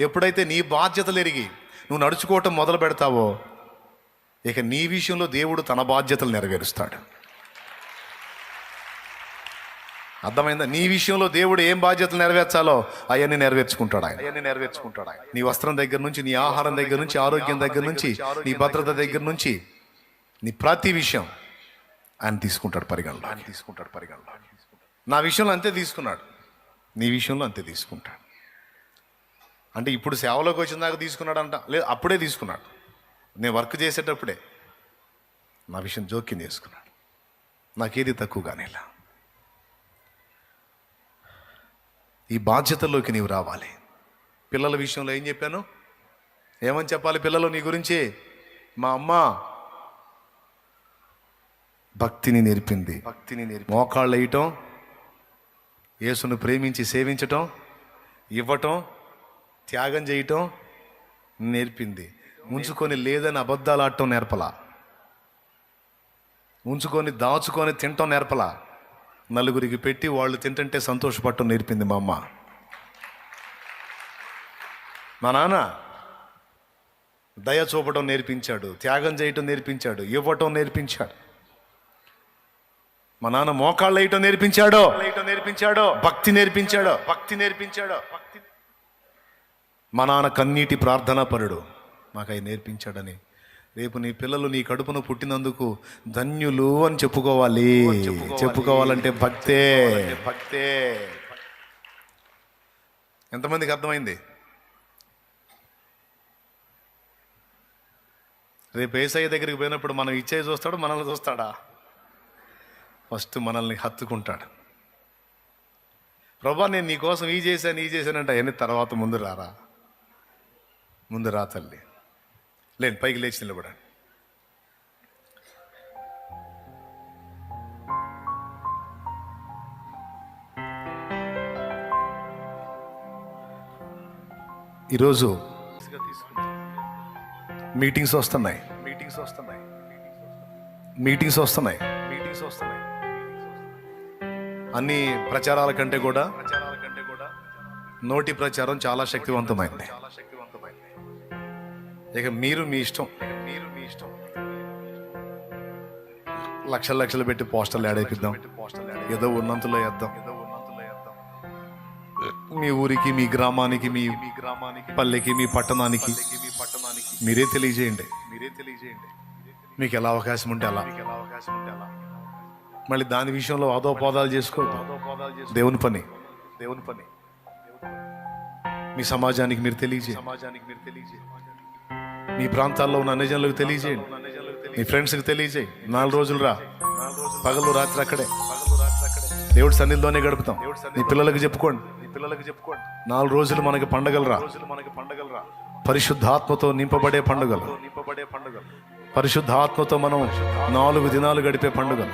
ఎప్పుడైతే నీ బాధ్యతలు ఎరిగి నువ్వు నడుచుకోవటం మొదలు పెడతావో ఇక నీ విషయంలో దేవుడు తన బాధ్యతలు నెరవేరుస్తాడు. అర్థమైందా? నీ విషయంలో దేవుడు ఏం బాధ్యతలు నెరవేర్చాలో అవన్నీ నెరవేర్చుకుంటాడు ఆయన. అవన్నీ నెరవేర్చుకుంటాడు ఆయన. నీ వస్త్రం దగ్గర నుంచి నీ ఆహారం దగ్గర నుంచి ఆరోగ్యం దగ్గర నుంచి నీ భద్రత దగ్గర నుంచి నీ ప్రతి విషయం ఆయన తీసుకుంటాడు పరిగణలో ఆయన తీసుకుంటాడు పరిగణలో నా విషయంలో అంతే తీసుకున్నాడు. నీ విషయంలో అంతే తీసుకుంటాడు. అంటే ఇప్పుడు సేవలోకి వచ్చిన దాకా తీసుకున్నాడు అంట లేదు అప్పుడే తీసుకున్నాడు. నేను వర్క్ చేసేటప్పుడే నా విషయం జోక్యం చేసుకున్నాడు. నాకేది తక్కువగానే ఇలా ఈ బాధ్యతల్లోకి నీవు రావాలి. పిల్లల విషయంలో ఏం చెప్పాను? ఏమని చెప్పాలి పిల్లలు నీ గురించి? మా అమ్మ భక్తిని నేర్పింది. భక్తిని నేర్పి మోకాళ్ళు వేయటం యేసును ప్రేమించి సేవించటం ఇవ్వటం త్యాగం చేయటం నేర్పింది. ఉంచుకొని లేదని అబద్ధాలు ఆడటం నేర్పలా. ఉంచుకొని దాచుకొని తినటం నేర్పలా. నలుగురికి పెట్టి వాళ్ళు తింటుంటే సంతోషపడటం నేర్పింది మా అమ్మ. మా నాన్న దయ చూపటం నేర్పించాడు త్యాగం చేయటం నేర్పించాడు ఇవ్వటం నేర్పించాడు. మా నాన్న మోకాళ్ళు వేయటం నేర్పించాడో వేయటం నేర్పించాడో భక్తి నేర్పించాడో భక్తి నేర్పించాడో. భక్తి మా నాన్న కన్నీటి ప్రార్థనా పరుడు. మాకు అవి నేర్పించాడని. రేపు నీ పిల్లలు నీ కడుపున పుట్టినందుకు ధన్యులు అని చెప్పుకోవాలి. చెప్పుకోవాలంటే భక్తే. భక్తే. ఎంతమందికి అర్థమైంది? రేపు ఏసయ్య దగ్గరికి పోయినప్పుడు మనం ఇచ్చే చూస్తాడు మనల్ని చూస్తాడా? ఫస్ట్ మనల్ని హత్తుకుంటాడు. ప్రభా నేను నీకోసం ఈ చేశాను ఈ చేశానంటే అవన్నీ తర్వాత ముందు రారా? ముందు రా తల్లి. లేని పైకి లేచి నిలబడండి ఈరోజు మీటింగ్స్ వస్తున్నాయి. మీటింగ్స్ వస్తున్నాయి. మీటింగ్స్ వస్తున్నాయి మీటింగ్స్ వస్తున్నాయి అన్ని ప్రచారాల కంటే కూడా ప్రచారాల కంటే కూడా నోటి ప్రచారం చాలా శక్తివంతమైంది. చాలా ఇక మీరు మీ ఇష్టం. మీరు మీ ఇష్టం. లక్షల లక్షలు పెట్టి పోస్టర్లు ఏడైపిద్దాం ఏదో ఉన్నంతలో వేద్దాం ఏదో ఉన్నంతలో వేద్దాం మీ ఊరికి మీ గ్రామానికి మీ మీ గ్రామానికి పల్లెకి మీ పట్టణానికి మీ పట్టణానికి మీరే తెలియజేయండి. మీరే తెలియజేయండి మీకు ఎలా అవకాశం ఉంటే అలా. మీకు ఎలా అవకాశం ఉంటే అలా మళ్ళీ దాని విషయంలో అదోపోదాలు చేసుకో. దేవుని పని. దేవుని పని మీ సమాజానికి మీరు తెలియజే సమాజానికి మీరు తెలియజే మీ ప్రాంతాల్లో ఉన్న నిజంలకు తెలియజేయండి మీ ఫ్రెండ్స్కి తెలియజేయి. నాలుగు రోజులు రా. పగలు రాత్రి అక్కడే. దేవుడి సన్నిధిలోనే గడుపుతాం. నీ పిల్లలకు చెప్పుకోండి. నీ పిల్లలకు చెప్పుకోండి నాలుగు రోజులు మనకి పండగలు రా. మనకి పండగలు రా పరిశుద్ధాత్మతో నింపబడే పండుగలు నింపబడే పండుగలు. పరిశుద్ధాత్మతో మనం నాలుగు దినాలు గడిపే పండుగలు.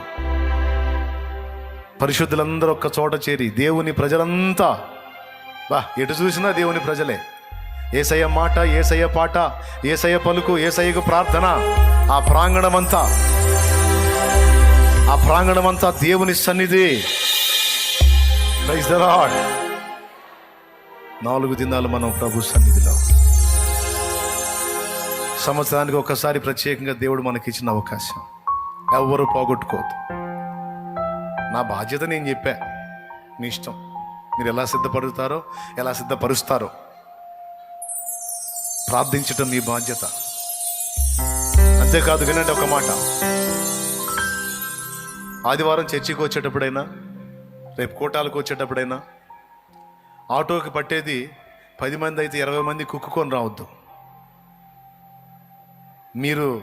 పరిశుద్ధులందరూ ఒక్క చోట చేరి దేవుని ప్రజలంతా బా ఎటు చూసినా దేవుని ప్రజలే. ఏసయ్య మాట ఏసయ్య పాట ఏసయ్య పలుకు ఏసయ్యకు ప్రార్థన. ఆ ప్రాంగణమంతా ఆ ప్రాంగణమంతా దేవుని సన్నిధి. Praise the Lord. నాలుగు దినాలు మనం ప్రభు సన్నిధిలో. సంవత్సరానికి ఒక్కసారి ప్రత్యేకంగా దేవుడు మనకి ఇచ్చిన అవకాశం. ఎవ్వరూ పోగొట్టుకోవద్దు. నా బాధ్యత నేను చెప్పా. మీ ఇష్టం. మీరు ఎలా సిద్ధపడుతారో ఎలా సిద్ధపరుస్తారో. ప్రార్థించటం మీ బాధ్యత. అంతేకాదు వినండి ఒక మాట. ఆదివారం చర్చికి వచ్చేటప్పుడైనా రేపు కోటాలకు వచ్చేటప్పుడైనా ఆటోకి పట్టేది పది మంది అయితే ఇరవై మంది కుక్కుకొని రావద్దు. మీరు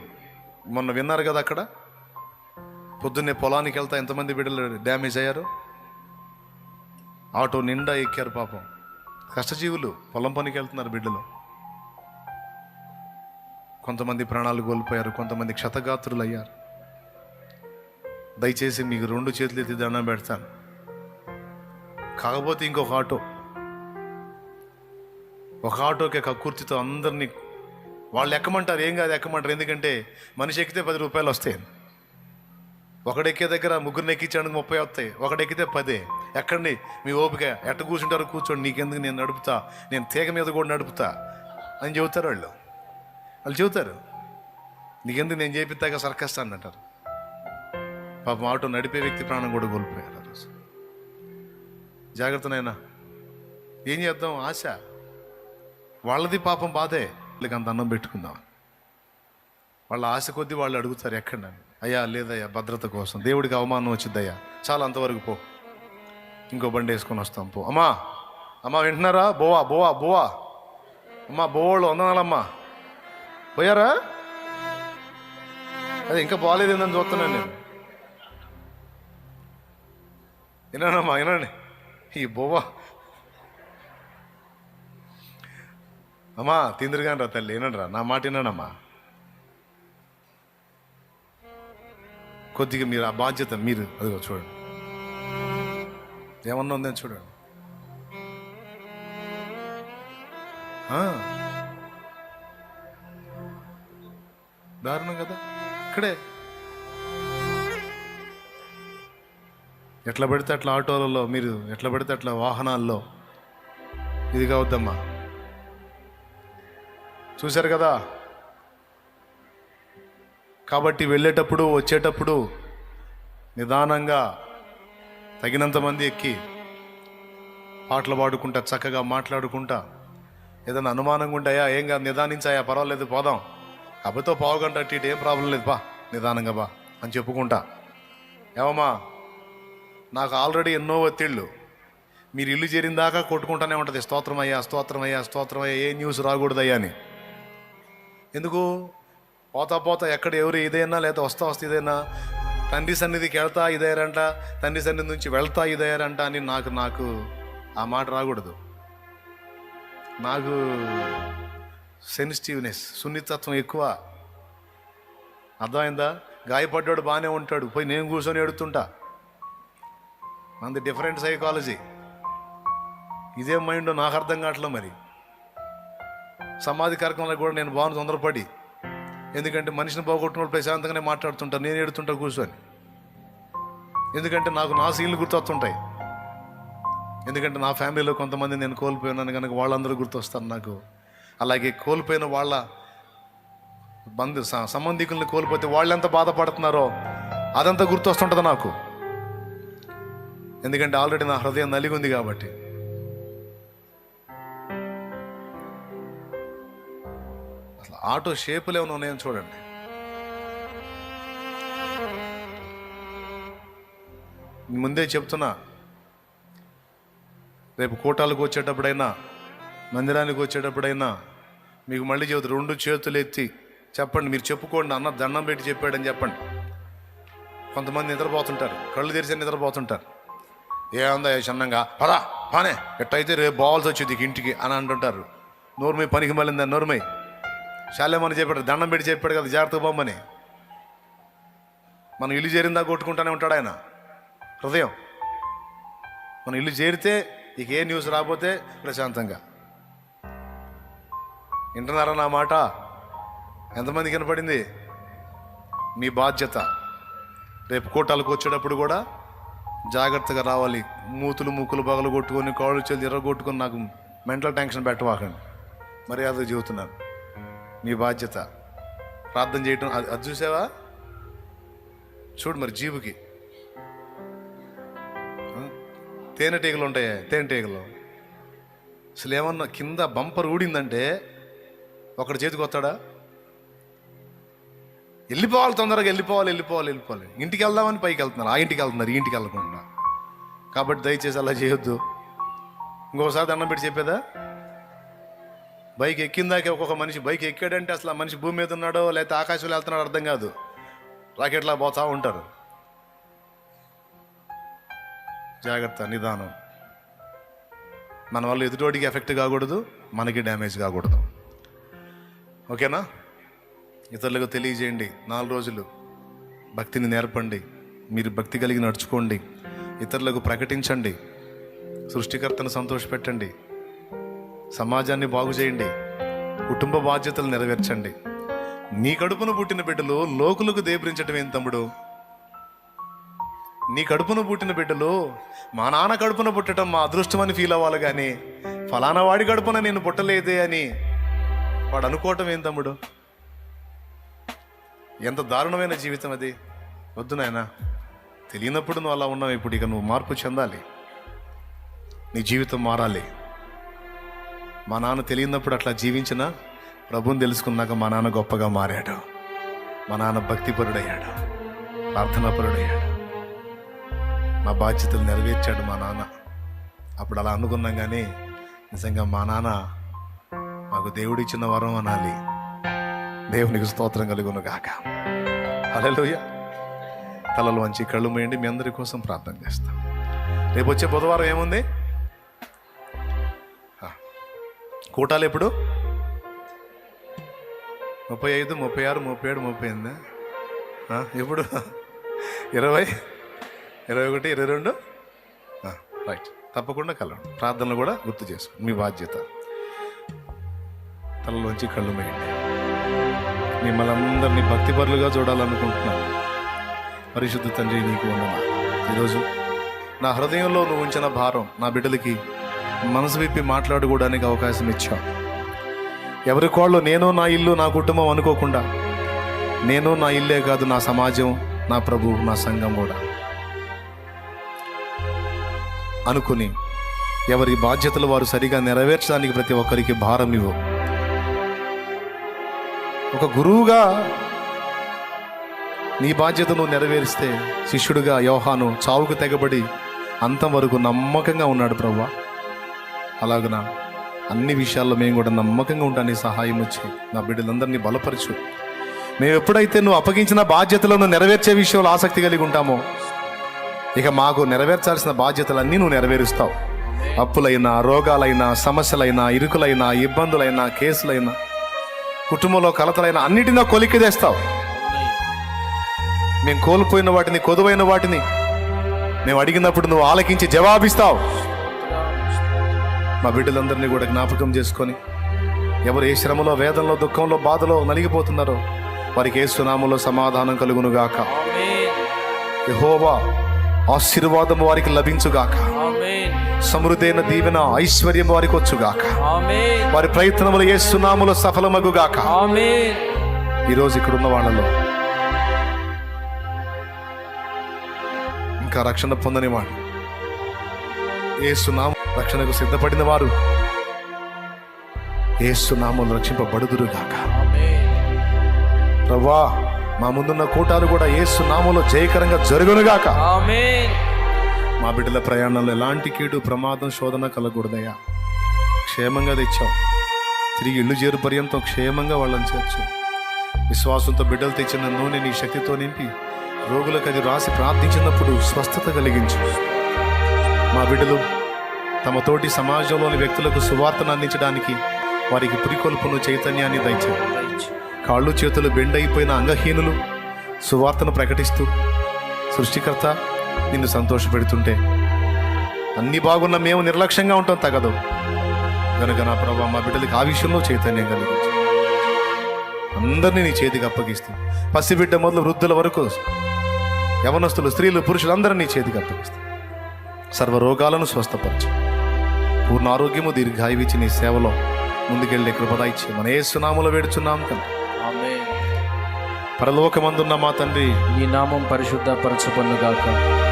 మొన్న విన్నారు కదా అక్కడ? పొద్దున్నే పొలానికి వెళ్తా ఎంతమంది బిడ్డలు డ్యామేజ్ అయ్యారు? ఆటో నిండా ఎక్కారు పాపం. కష్టజీవులు పొలం పనికి వెళ్తున్నారు బిడ్డలు. కొంతమంది ప్రాణాలు కోల్పోయారు కొంతమంది క్షతగాత్రులు అయ్యారు దయచేసి మీకు రెండు చేతులు ఎత్తి దండం పెడతాను. కాకపోతే ఇంకొక ఆటో. ఒక ఆటోకి కక్కుర్తితో అందరినీ వాళ్ళు ఎక్కమంటారు ఏం కాదు ఎక్కమంటారు ఎందుకంటే మనిషి ఎక్కితే పది రూపాయలు వస్తాయి. ఒకడెక్కే దగ్గర ముగ్గురిని ఎక్కించడానికి ముప్పై వస్తాయి ఒకడెక్కితే పదే. ఎక్కడండి మీ ఓపిక ఎట్ట కూర్చుంటారో కూర్చోండి నీకెందుకు నేను నడుపుతా నేను తీగ మీద కూడా నడుపుతా అని చెబుతారు వాళ్ళు. వాళ్ళు చెబుతారు. నీకెందుకు నేను చేపిస్తాక అని అంటారు. పాపం ఆటో నడిపే వ్యక్తి ప్రాణం కూడా కోల్పోయారు జాగ్రత్తనైనా ఏం చేద్దాం? ఆశ. వాళ్ళది పాపం బాధే. వీళ్ళకి అంత అన్నం పెట్టుకుందాం వాళ్ళ ఆశ కొద్దీ వాళ్ళు అడుగుతారు ఎక్కడ అయ్యా లేదయ్యా భద్రత కోసం. దేవుడికి అవమానం వచ్చిద్దయ్యా. చాలా అంతవరకు పో. ఇంకో బండి వేసుకొని వస్తాం పో. అమ్మా అమ్మా వింటున్నారా? బోవా బోవా బోవా. అమ్మా బోవాళ్ళు వందనాలమ్మా. పోయారా? అది ఇంకా బాగాలేదేందని చూస్తున్నాను నేను. వినానమ్మా వినండి. ఈ బొవ్వ. అమ్మా తిందిరిగాని రా తల్లి వినండిరా. నా మాట వినానమ్మా కొద్దిగా మీరు ఆ బాధ్యత మీరు అదిగో చూడండి. ఏమన్నా ఉందని చూడండి. దారుణం కదా? ఇక్కడే. ఎట్లా పడితే అట్లా ఆటోలలో మీరు ఎట్లా పడితే అట్లా వాహనాల్లో. ఇది కావద్దమ్మా. చూశారు కదా? కాబట్టి వెళ్ళేటప్పుడు వచ్చేటప్పుడు నిదానంగా తగినంత మంది ఎక్కి పాటలు పాడుకుంటా చక్కగా మాట్లాడుకుంటా. ఏదైనా అనుమానంగా ఉంటాయా ఏం కాదు నిదానించాయా పర్వాలేదు పోదాం. అబ్బతో పావుగంట అటు ఇటు ఏం ప్రాబ్లం లేదు బా. నిదానంగా బా. అని చెప్పుకుంటా. ఏమమ్మా నాకు ఆల్రెడీ ఎన్నో ఒత్తిళ్ళు. మీరు ఇల్లు చేరిన దాకా కొట్టుకుంటానే ఉంటుంది. స్తోత్రమయ్యా స్తోత్రం అయ్యా ఏ న్యూస్ రాకూడదయ్యా అని. ఎందుకు? పోతా పోతా ఎక్కడ ఎవరు ఇదైనా లేదా వస్తా వస్తే ఇదైనా? తండ్రి సన్నిధికి వెళ్తా ఇదయ్యారంట తండ్రి సన్నిధి నుంచి వెళ్తా ఇదయ్యారంట అని నాకు నాకు ఆ మాట రాకూడదు. నాకు సెన్సిటివ్నెస్ సున్నితత్వం ఎక్కువ. అర్థమైందా? గాయపడ్డాడు బాగానే ఉంటాడు. పోయి నేను కూర్చొని ఎడుతుంటా మనది డిఫరెంట్ సైకాలజీ. ఇదే మైండ్ నాకు అర్థం కావట్లేదు మరి. సమాధి కార్యక్రమంలో కూడా నేను బాగుంది తొందరపడి. ఎందుకంటే మనిషిని పోగొట్టిన ప్రశాంతంగానే మాట్లాడుతుంటా నేను ఎడుతుంటా కూర్చొని. ఎందుకంటే నాకు నా సీన్లు గుర్తొస్తుంటాయి. ఎందుకంటే నా ఫ్యామిలీలో కొంతమంది నేను కోల్పోయినాను కనుక వాళ్ళందరూ గుర్తొస్తారు నాకు. అలాగే కోల్పోయిన వాళ్ళ బంధు సంబంధికులను కోల్పోతే వాళ్ళు ఎంత బాధపడుతున్నారో అదంతా గుర్తొస్తుంటుంది నాకు. ఎందుకంటే ఆల్రెడీ నా హృదయం నలిగి ఉంది కాబట్టి. అసలు ఆటో షేపులు ఏమైనా ఉన్నాయని చూడండి. ముందే చెప్తున్నా రేపు కూటాలకు వచ్చేటప్పుడైనా మందిరానికి వచ్చేటప్పుడైనా మీకు మళ్ళీ చెబుతు రెండు చేతులు ఎత్తి చెప్పండి మీరు చెప్పుకోండి అన్న దండం పెట్టి చెప్పాడని చెప్పండి. కొంతమంది నిద్రపోతుంటారు కళ్ళు తెరిచి నిద్రపోతుంటారు. ఏముందా చిన్నంగా పదా పానే. ఎట్టయితే రేపు పోవాల్సి వచ్చేది ఇంటికి అని అంటుంటారు. నోరుమై పనికి మళ్ళిందా? నోరుమై శాలేమని చెప్పాడు దండం పెట్టి చెప్పాడు కదా జాగ్రత్త బొమ్మని మనం ఇల్లు చేరిందా కొట్టుకుంటానే ఉంటాడు ఆయన. హృదయం. మనం ఇల్లు చేరితే ఇక ఏ న్యూస్ రాకపోతే ప్రశాంతంగా. వింటున్నారా నా మాట? ఎంతమంది కనపడింది మీ బాధ్యత. రేపు కోటాలకు వచ్చేటప్పుడు కూడా జాగ్రత్తగా రావాలి. మూతులు ముక్కులు పగలు కొట్టుకొని కాళ్ళు చేతులు ఎర్రగొట్టుకొని నాకు మెంటల్ టెన్షన్ పెట్టవాకండి. మర్యాద చెబుతున్నాను. మీ బాధ్యత. ప్రార్థన చేయటం అది అది చూసావా? చూడు మరి జీవుకి. తేనెటీగలు ఉంటాయి తేనెటీగలు. అసలు ఏమన్నా కింద బంపర్ ఊడిందంటే ఒకటి చేతికి వస్తాడా? వెళ్ళిపోవాలి తొందరగా వెళ్ళిపోవాలి వెళ్ళిపోవాలి వెళ్ళిపోవాలి. ఇంటికి వెళ్దామని పైకి వెళ్తున్నారు. ఆ ఇంటికి వెళ్తున్నారు ఈ ఇంటికి వెళ్ళకుండా. కాబట్టి దయచేసి అలా చేయొద్దు. ఇంకోసారి దండం పెట్టి చెప్పేదా? బైక్ ఎక్కిందాకే ఒక్కొక్క మనిషి బైక్ ఎక్కాడంటే అసలు ఆ మనిషి భూమి మీద ఉన్నాడో లేకపోతే ఆకాశంలో వెళ్తున్నాడో అర్థం కాదు. రాకెట్లా పోతా ఉంటారు. జాగ్రత్త నిదానం. మన వల్ల ఎదుటోడికి ఎఫెక్ట్ కాకూడదు మనకి డ్యామేజ్ కాకూడదు. ఓకేనా? ఇతరులకు తెలియజేయండి. నాలుగు రోజులు భక్తిని నేర్పండి. మీరు భక్తి కలిగి నడుచుకోండి. ఇతరులకు ప్రకటించండి. సృష్టికర్తను సంతోషపెట్టండి. సమాజాన్ని బాగు చేయండి. కుటుంబ బాధ్యతలు నెరవేర్చండి. నీ కడుపున పుట్టిన బిడ్డలు లోకులకు దేపరించటం ఏం తమ్ముడు? నీ కడుపున పుట్టిన బిడ్డలు మా నాన్న కడుపున పుట్టడం మా అదృష్టం అని ఫీల్ అవ్వాలి కానీ ఫలానా వాడి కడుపున నేను పుట్టలేదే అని వాడు అనుకోవటం ఏం తమ్ముడు? ఎంత దారుణమైన జీవితం అది. వద్దు నాయన తెలియనప్పుడు నువ్వు అలా ఉన్నావు ఇప్పుడు ఇక నువ్వు మార్పు చెందాలి. నీ జీవితం మారాలి. మా నాన్న తెలియనప్పుడు అట్లా జీవించిన ప్రభుని తెలుసుకున్నాక మా నాన్న గొప్పగా మారాడు. మా నాన్న భక్తిపరుడయ్యాడు. ప్రార్థనాపరుడయ్యాడు. మా బాధ్యతలు నెరవేర్చాడు మా నాన్న. అప్పుడు అలా అనుకున్నాం కానీ నిజంగా మా నాన్న మాకు దేవుడిచ్చిన వరం అనాలి. దేవునికి స్తోత్రం కలుగును గాక. హలోయ తలలు వంచి కళ్ళు మూయండి మీ అందరి కోసం ప్రార్థన చేస్తాం. రేపు వచ్చే బుధవారం ఏముంది? కూటాలు ఎప్పుడు? ముప్పై ఐదు ముప్పై ఆరు ముప్పై ఏడు ముప్పై ఎనిమిది? ఎప్పుడు? ఇరవై? ఇరవై ఒకటి ఇరవై రెండు? రైట్ తప్పకుండా కలవండి. ప్రార్థనలు కూడా గుర్తు చేసుకోండి. మీ బాధ్యత. తలలోంచి కళ్ళు మేయండి. మిమ్మల్ని అందరినీ భక్తిపరులుగా చూడాలనుకుంటున్నాను. పరిశుద్ధ తండ్రి నీకు వందన ఈరోజు నా హృదయంలో నువ్వు ఉంచిన భారం నా బిడ్డలకి మనసు విప్పి మాట్లాడుకోవడానికి అవకాశం ఇచ్చావు. ఎవరి కోళ్ళు నేను నా ఇల్లు నా కుటుంబం అనుకోకుండా నేను నా ఇల్లే కాదు నా సమాజం నా ప్రభు నా సంఘం కూడా. అనుకుని ఎవరి బాధ్యతలు వారు సరిగా నెరవేర్చడానికి ప్రతి ఒక్కరికి భారం ఇవ్వు. ఒక గురువుగా నీ బాధ్యతను నెరవేరిస్తే శిష్యుడిగా యోహాను చావుకు తెగబడి అంతం వరకు నమ్మకంగా ఉన్నాడు ప్రభా అలాగున అన్ని విషయాల్లో మేము కూడా నమ్మకంగా ఉండడానికి సహాయం వచ్చి నా బిడ్డలందరినీ బలపరచు. మేము ఎప్పుడైతే నువ్వు అప్పగించిన బాధ్యతలను నెరవేర్చే విషయంలో ఆసక్తి కలిగి ఉంటామో ఇక మాకు నెరవేర్చాల్సిన బాధ్యతలన్నీ నువ్వు నెరవేరుస్తావు. అప్పులైనా రోగాలైనా సమస్యలైనా ఇరుకులైనా ఇబ్బందులైనా కేసులైనా కుటుంబంలో కలతలైన అన్నిటినీ కొలిక్కి తెస్తావు. మేము కోల్పోయిన వాటిని కొదువైన వాటిని మేము అడిగినప్పుడు నువ్వు ఆలకించి జవాబిస్తావు. మా బిడ్డలందరినీ కూడా జ్ఞాపకం చేసుకొని ఎవరు ఏ శ్రమలో వేదంలో దుఃఖంలో బాధలో నలిగిపోతున్నారో వారికి ఏ సునామంలో సమాధానం కలుగునుగాక. యెహోవా ఆశీర్వాదం వారికి లభించుగాక. సమృద్ధైన దీవెన ఐశ్వర్యం వారికి వచ్చుగాక. వారి ప్రయత్నములు ఏ సునాములో సఫలమగుగాక. ఈరోజు ఇక్కడ ఉన్న వాళ్ళలో ఇంకా రక్షణ పొందని వాడు. ఏ సునామం రక్షణకు సిద్ధపడిన వారు ఏ సునామం రక్షింపబడుదురుగాక. ప్రభా మా ముందున్న కూటాలు కూడా ఏ సునామంలో జయకరంగా జరుగునుగాక. మా బిడ్డల ప్రయాణంలో ఎలాంటి కీడు ప్రమాదం శోధన కలగకూడదయ్యా. క్షేమంగా తెచ్చాం తిరిగి ఇల్లు చేరు పర్యంతం క్షేమంగా వాళ్ళని చేర్చు. విశ్వాసంతో బిడ్డలు తెచ్చిన నూనె నీ శక్తితో నింపి రోగులకు అది రాసి ప్రార్థించినప్పుడు స్వస్థత కలిగించు. మా బిడ్డలు తమ తోటి సమాజంలోని వ్యక్తులకు సువార్తను అందించడానికి వారికి పురికొల్పును చైతన్యాన్ని దయచే కాళ్ళు చేతులు బెండైపోయిన అంగహీనులు సువార్తను ప్రకటిస్తూ సృష్టికర్త నిన్ను సంతోషపెడుతుంటే. అన్ని బాగున్న మేము నిర్లక్ష్యంగా ఉంటాం తగదు. కనుక నా ప్రభా మా బిడ్డలకి ఆ విషయంలో చైతన్యం కలిగించు. అందరినీ నీ చేతికి అప్పగిస్తూ పసిబిడ్డ మొదలు వృద్ధుల వరకు యవనస్తులు స్త్రీలు పురుషులందరినీ నీ చేతికి అప్పగిస్తూ. సర్వ రోగాలను స్వస్థపరచు. పూర్ణ ఆరోగ్యము దీర్ఘాయువిచ్చి నీ సేవలో ముందుకెళ్ళే కృపదాయిచ్చి ఇచ్చి మన ఏ సునాములు వేడుచున్నాం కదా పరలోకమందున్న మా తండ్రి. నీ నామం పరిశుద్ధపరచబడునుగాక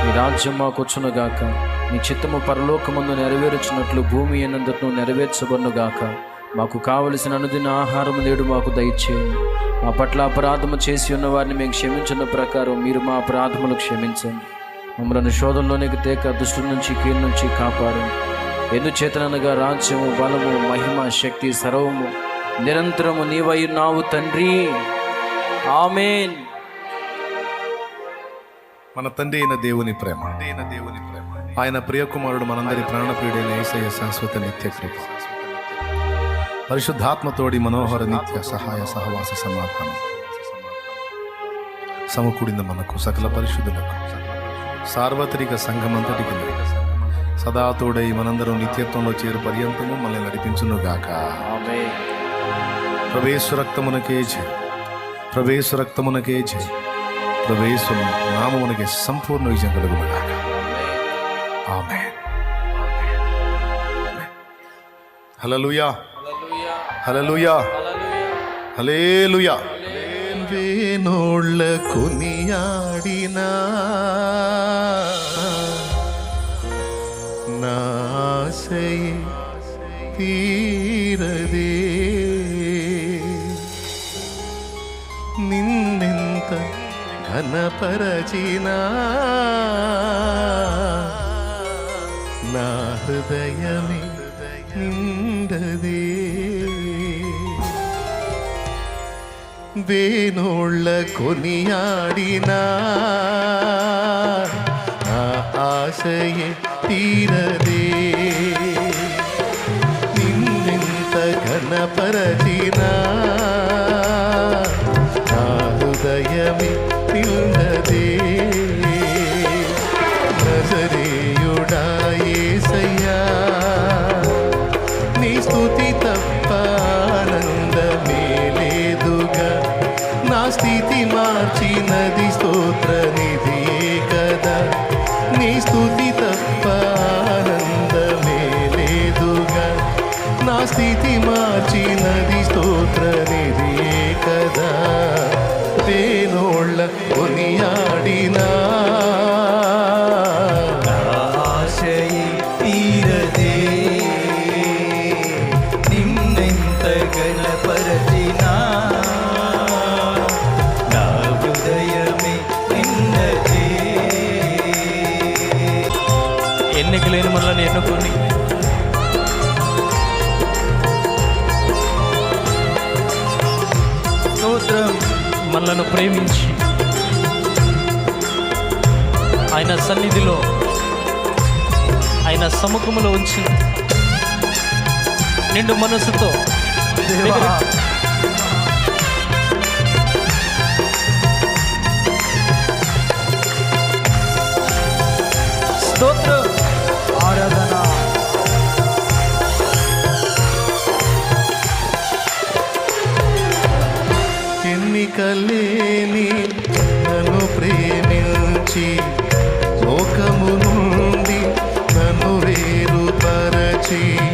నీ రాజ్యం మాకొచ్చునుగాక. నీ చిత్తము పరలోకమందు నెరవేర్చినట్లు భూమి ఎన్నందుకు నెరవేర్చబడునుగాక మాకు కావలసిన అనుదిన ఆహారం నేడు మాకు దయచేయండి మా పట్ల అపరాధము చేసి ఉన్న వారిని మేము క్షమించిన ప్రకారం మీరు మా అపరాధములు క్షమించండి. మమ్మల్ని శోధంలోనికి తేక దుష్టు నుంచి కీడు నుంచి కాపాడండి. ఎందుచేతనగా రాజ్యము బలము మహిమ శక్తి సర్వము నిరంతరము నీవై నావు తండ్రి. ఆమెన్. మన తండ్రి అయిన దేవుని ప్రేమ. అయిన దేవుని ప్రేమ ఆయన ప్రియకుమారుడు మనందరి ప్రాణప్రియుడైన ఏసయ్య శాశ్వత నిత్య కృప. పరిశుద్ధాత్మతోడి మనోహర నిత్య సహాయ సహవాస సమాధానం. సమకూడిన మనకు సకల పరిశుద్ధులకు సార్వత్రిక సంఘమంతటికి సదా తోడై మనందరం నిత్యత్వంలో చేరు పర్యంతము మనల్ని నడిపించునుగాక. ఆమెన్. ప్రవేశ రక్తమునకే జయం. ప్రవేశం నామమునకే సంపూర్ణ విజయం కలుగుమగాక ఆమె హలలుయా హలలుయా హలేలుయా వేణోళ్ళ కొనియాడినా నాశయ తీరదే. పరచినా నా హృదయమే నిండదే వేణోళ్ళ కొనియాడినా నా ఆశయే తీరదే నిన్నెంత ఘనపరచినా உன்னதி ஸ்தோத்திர సముఖంలో ఉంచి నిండు మనసుతో స్తోత్రం. ఆరాధన. ఎన్నికలేని నన్ను ప్రేమించి see.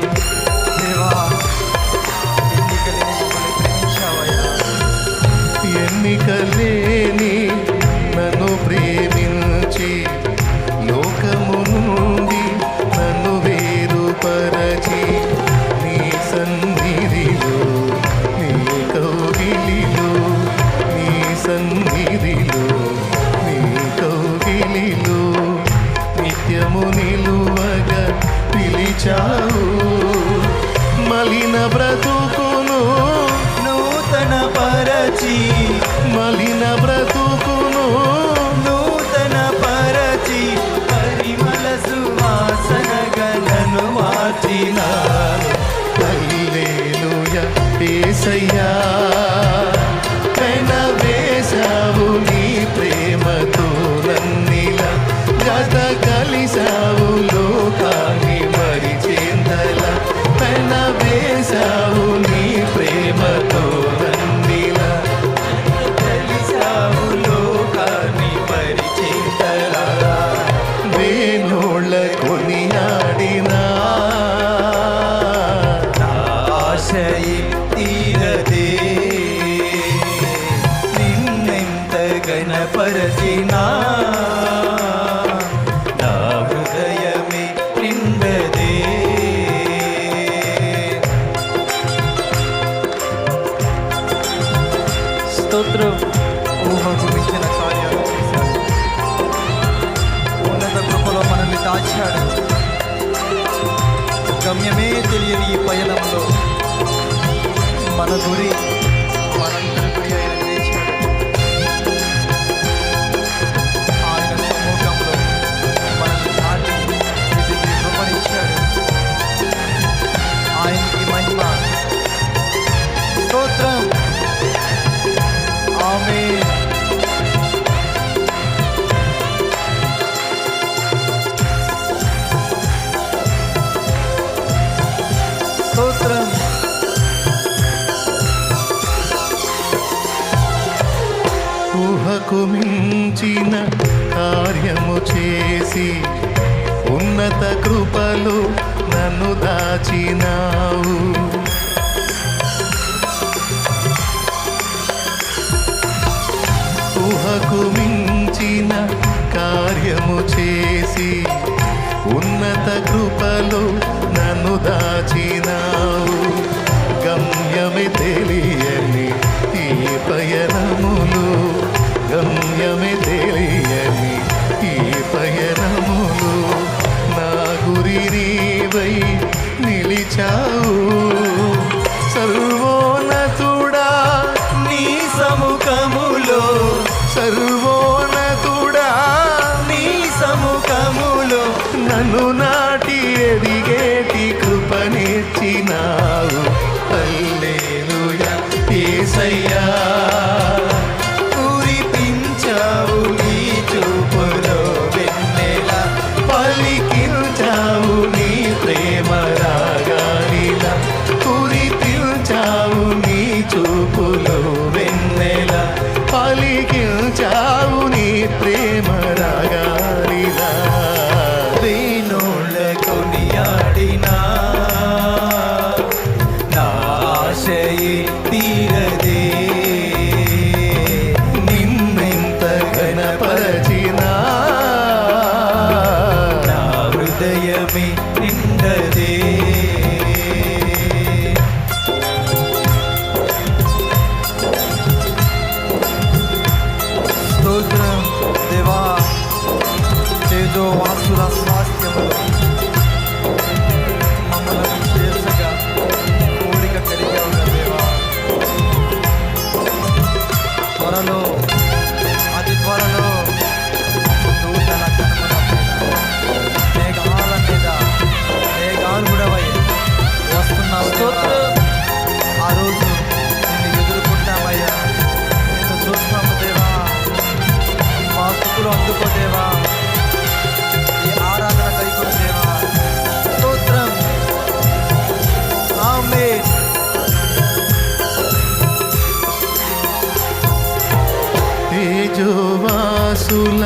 తేజోవాసుల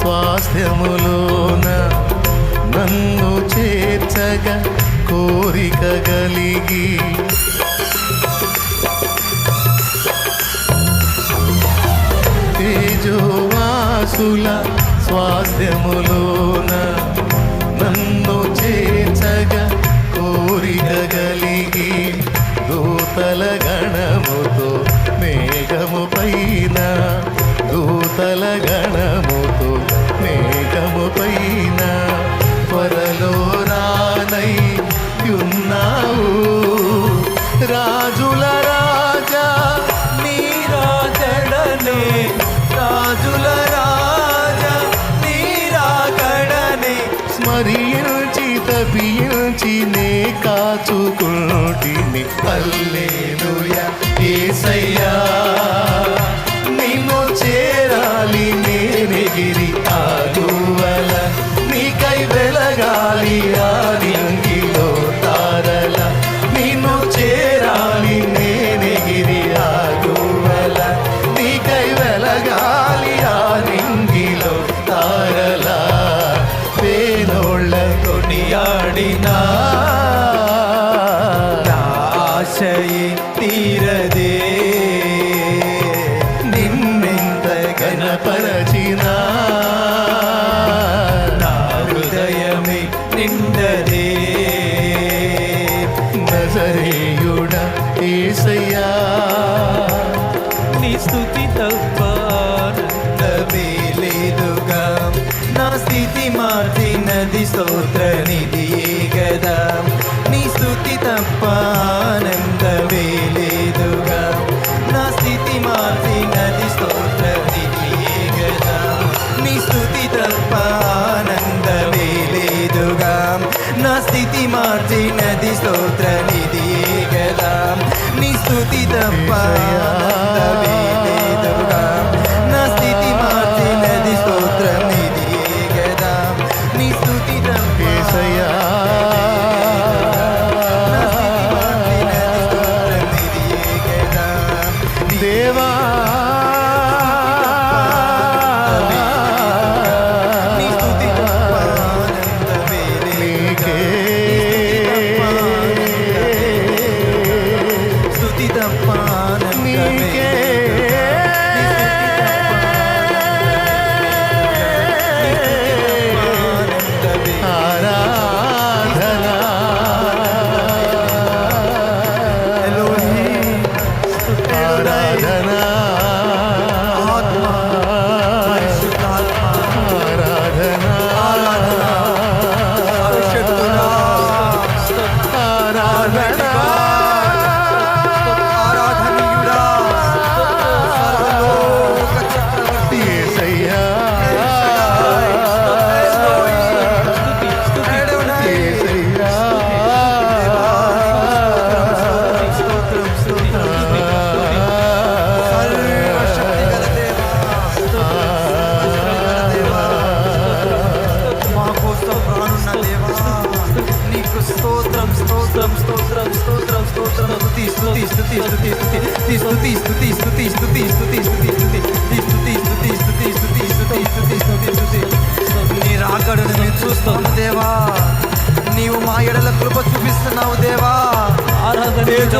స్వాస్థ్యములోన నన్ను చేర్చగా కోరిక కలిగి భక్తుల స్వాస్థ్యములోన నన్ను చేర్చగ కోరిక కలిగి దూతల గణముతో మేఘము పైన దూతల గణము పల్లెలుయ ఏసయ్యా.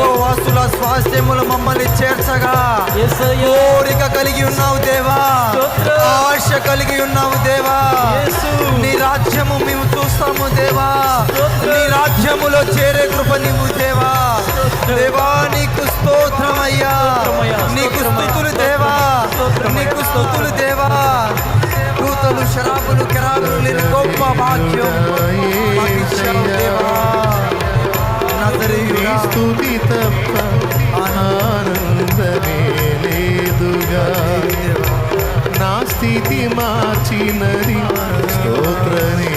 వాసుల స్వాస్థ్యములు మమ్మల్ని చేర్చగా. కోరిక కలిగి ఉన్నావు దేవా. ఆశ కలిగి ఉన్నావు దేవా. నీ రాజ్యము మేము చూస్తాము దేవా. నీ రాజ్యములో చేరే కృప నీవు దేవా. దేవా నీకు స్తోత్రమయ్యా. నీకు స్థుతులు దేవా. నీకు స్థుతులు దేవా. దూతలు శరాబులు కెరాబులు లేని గొప్ప భాగ్యం. స్తుతి తప్ప అనానందమే లేదుగా. నా స్థితి మార్చినది స్తోత్రని